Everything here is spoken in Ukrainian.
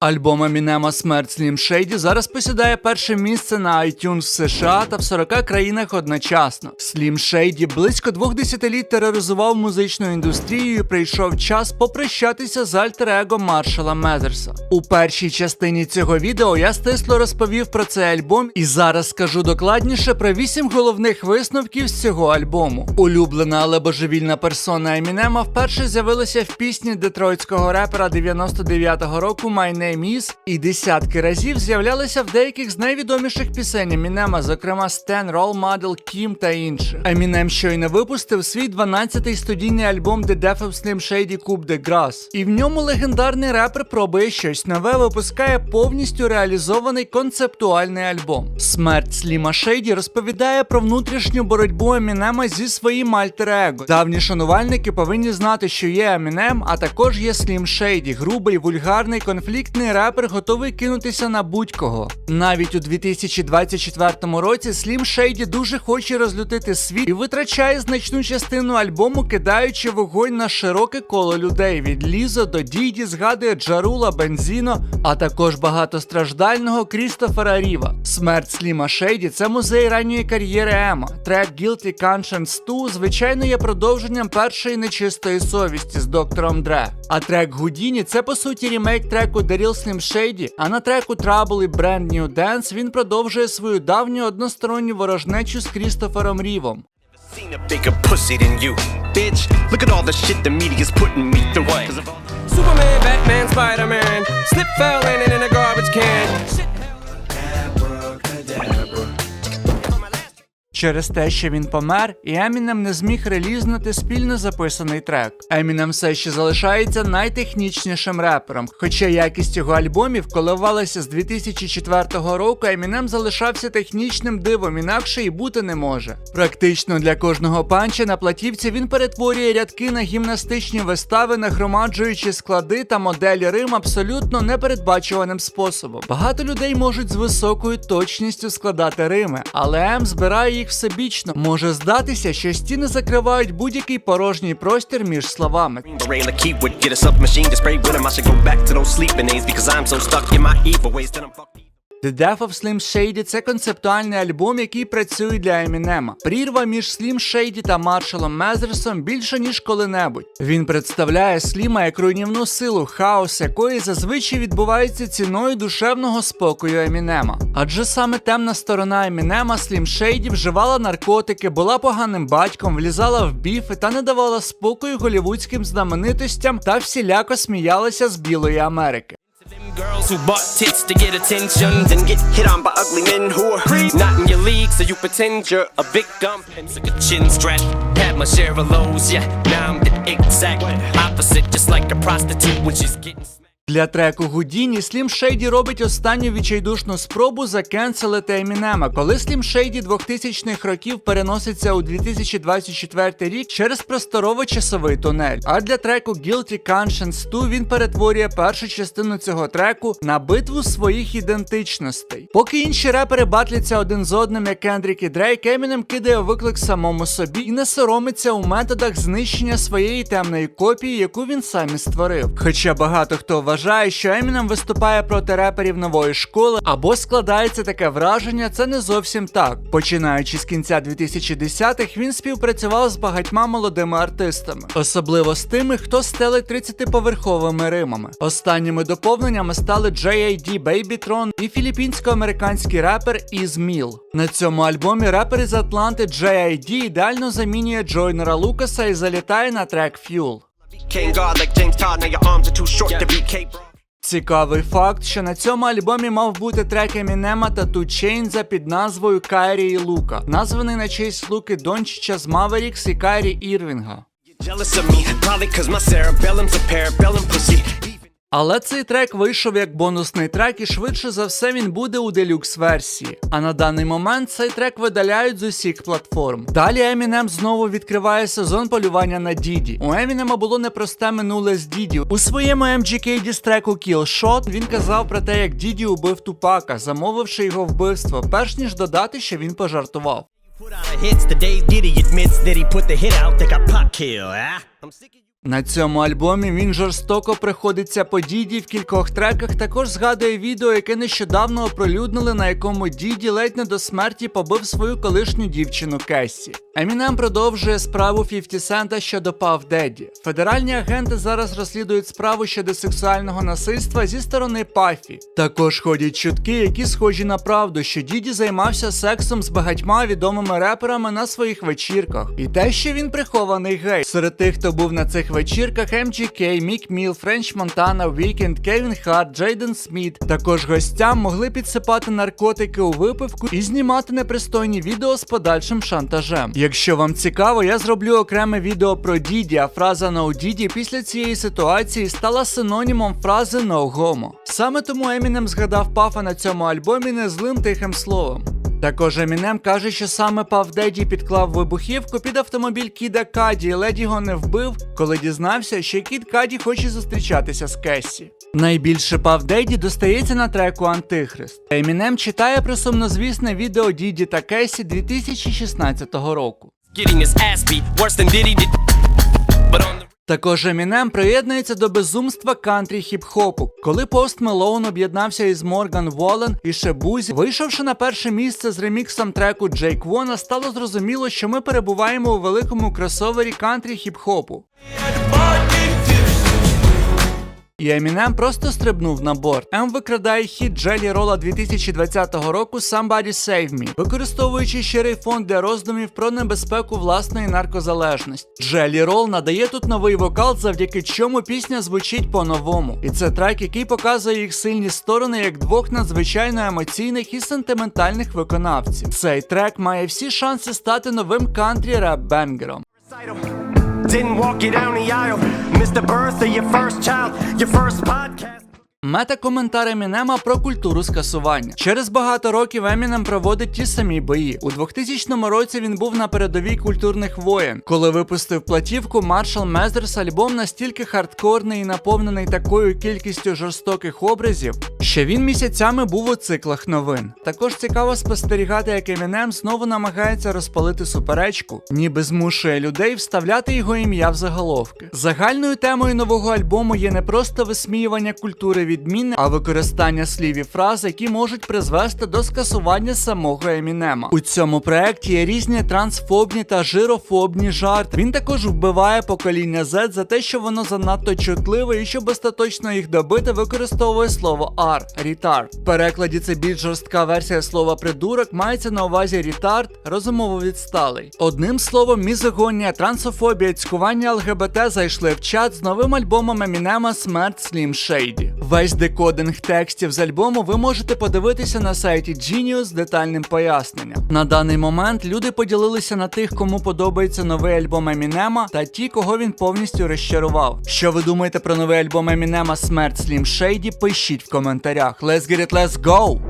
Альбом Емінема Смерть Слім Шейді зараз посідає перше місце на iTunes в США та в 40 країнах одночасно. Слім Шейді близько двох десятиліть тероризував музичну індустрію і прийшов час попрощатися з альтер-его Маршала Мезерса. У першій частині цього відео я стисло розповів про цей альбом і зараз скажу докладніше про вісім головних висновків з цього альбому. Улюблена, але божевільна персона Емінема вперше з'явилася в пісні детройтського репера 99-го року Name Is і десятки разів з'являлися в деяких з найвідоміших пісень Емінема, зокрема Stan, Role Model, Kim та інші. Емінем щойно випустив свій 12-й студійний альбом The Death of Slim Shady Coup de Grace. І в ньому легендарний репер пробує щось нове, випускає повністю реалізований концептуальний альбом. Смерть Сліма Шейді розповідає про внутрішню боротьбу Емінема зі своїм альтер-его. Давні шанувальники повинні знати, що є Емінем, а також є Слім Шейді, грубий, вульгарний, конфліктний репер, готовий кинутися на будь-кого. Навіть у 2024 році Слім Шейді дуже хоче розлютити світ і витрачає значну частину альбому, кидаючи вогонь на широке коло людей від Лізо до Діді, згадує Джарула, Бензіно, а також багатостраждального Крістофера Ріва. Смерть Сліма Шейді це музей ранньої кар'єри Ема. Трек Guilty Conscience 2, звичайно, є продовженням першої нечистої совісті з доктором Дре. А трек Гудіні це по суті рімейк треку The Real Slim Shady, а на треку Trouble і Brand New Dance він продовжує свою давню односторонню ворожнечу з Крістофером Рівом. Superman, Batman, Spider-Man. Slip fell landing in a garbage can. Shit. Через те, що він помер, і Емінем не зміг релізнути спільно записаний трек. Емінем все ще залишається найтехнічнішим репером. Хоча якість його альбомів коливалася з 2004 року, Емінем залишався технічним дивом, інакше і бути не може. Практично для кожного панча на платівці він перетворює рядки на гімнастичні вистави, нагромаджуючи склади та моделі Рим абсолютно непередбачуваним способом. Багато людей можуть з високою точністю складати Рими, але М збирає їх всебічно. Може здатися, що стіни закривають будь-який порожній простір між словами. The Death of Slim Shady це концептуальний альбом, який працює для Емінема. Прірва між Slim Shady та Маршалом Мезерсом більше ніж коли-небудь. Він представляє Сліма як руйнівну силу, хаос якої зазвичай відбувається ціною душевного спокою Емінема. Адже саме темна сторона Емінема Слім Шейді вживала наркотики, була поганим батьком, влізала в біфи та не давала спокою голівудським знаменитостям та всіляко сміялася з білої Америки. Girls who bought tits to get attention. Then get hit on by ugly men who are Not in your league, so you pretend you're a victim. And took a chin strap, Had my share of lows, yeah. Now I'm the exact opposite, just like a prostitute when she's getting smacked. Для треку Гудіні Слім Шейді робить останню відчайдушну спробу закенселити Емінема, коли Слім Шейді 2000-х років переноситься у 2024 рік через просторово-часовий тунель. А для треку Guilty Conscience 2 він перетворює першу частину цього треку на битву своїх ідентичностей. Поки інші репери батляться один з одним, як Кендрік і Дрейк, Емінем кидає виклик самому собі і не соромиться у методах знищення своєї темної копії, яку він сам і створив. Хоча багато хто вважає, що Емінем виступає проти реперів нової школи, або складається таке враження, це не зовсім так. Починаючи з кінця 2010-х, він співпрацював з багатьма молодими артистами, особливо з тими, хто стелить 30-поверховими римами. Останніми доповненнями стали J.A.D. Babytron і філіппінсько-американський репер Із Міл. На цьому альбомі репер із Атланти J.A.D. ідеально замінює Джойнера Лукаса і залітає на трек Fuel. Цікавий факт, що на цьому альбомі мав бути трек Емінема та Ту Чейнза під назвою Кайрі і Лука, названий на честь Луки Дончича з Маверікс і Кайрі Ірвінга. Але цей трек вийшов як бонусний трек, і швидше за все він буде у делюкс версії. А на даний момент цей трек видаляють з усіх платформ. Далі Емінем знову відкриває сезон полювання на Діді. У Емінема було непросте минуле з Діді. У своєму MGK дістреку Kill Shot він казав про те, як Діді убив Тупака, замовивши його вбивство, перш ніж додати, що він пожартував. На цьому альбомі він жорстоко приходиться по Діді в кількох треках. Також згадує відео, яке нещодавно оприлюднили, на якому Діді ледь не до смерті побив свою колишню дівчину Кесі. Емінем продовжує справу 50 Сента щодо Пав Деді. Федеральні агенти зараз розслідують справу щодо сексуального насильства зі сторони Пафі. Також ходять чутки, які схожі на правду, що Діді займався сексом з багатьма відомими реперами на своїх вечірках. І те, що він прихований гей. Серед тих, хто був на цих вечірках, MGK, Мік Міл, Френч Монтана, Вікенд, Кевін Харт, Джейден Сміт. Також гостям могли підсипати наркотики у випивку і знімати непристойні відео з подальшим шантажем. Якщо вам цікаво, я зроблю окреме відео про Діді, а фраза «No Діді» після цієї ситуації стала синонімом фрази «No Homo». Саме тому Емінем згадав Пафа на цьому альбомі не злим тихим словом. Також Емінем каже, що саме Пав Деді підклав вибухівку під автомобіль Кіда Каді і ледь його не вбив, коли дізнався, що Кід Каді хоче зустрічатися з Кесі. Найбільше Пав Деді достається на треку Антихрист. Емінем читає про сумнозвісне відео Діді та Кесі 2016 року. Також Емінем приєднується до безумства кантрі хіп-хопу, коли Пост Мелоун об'єднався із Морган Волен і Шебузі, вийшовши на перше місце з реміксом треку Джейк Вона, стало зрозуміло, що ми перебуваємо у великому кросовері кантрі хіп-хопу. І Емінем просто стрибнув на борт. М викрадає хіт Джелі Рола 2020 року Somebody Save Me, використовуючи щирий фонд для роздумів про небезпеку власної наркозалежності. Джелі Рол надає тут новий вокал, завдяки чому пісня звучить по-новому. І це трек, який показує їх сильні сторони як двох надзвичайно емоційних і сентиментальних виконавців. Цей трек має всі шанси стати новим кантрі реп бенгером. Didn't walk you down the aisle. Missed the birth of your first child, your first podcast. Мета-коментар Емінема про культуру скасування. Через багато років Емінем проводить ті самі бої. У 2000 році він був на передовій культурних воєн, коли випустив платівку Marshall Mathers альбом настільки хардкорний і наповнений такою кількістю жорстоких образів, що він місяцями був у циклах новин. Також цікаво спостерігати, як Емінем знову намагається розпалити суперечку, ніби змушує людей вставляти його ім'я в заголовки. Загальною темою нового альбому є не просто висміювання культури відмінне, а використання слів і фраз, які можуть призвести до скасування самого Емінема. У цьому проекті є різні трансфобні та жирофобні жарти. Він також вбиває покоління Z за те, що воно занадто чутливе і щоб остаточно їх добити, використовує слово R – retard. В перекладі це більш жорстка версія слова придурок, мається на увазі retard, розумово відсталий. Одним словом, мізогонія, трансофобія, цькування ЛГБТ зайшли в чат з новим альбомом Емінема Смерть Slim Shady. Весь декодинг текстів з альбому ви можете подивитися на сайті Genius з детальним поясненням. На даний момент люди поділилися на тих, кому подобається новий альбом Емінема, та ті, кого він повністю розчарував. Що ви думаєте про новий альбом Емінема Смерть Слім Шейді? Пишіть в коментарях. Let's get it, let's go!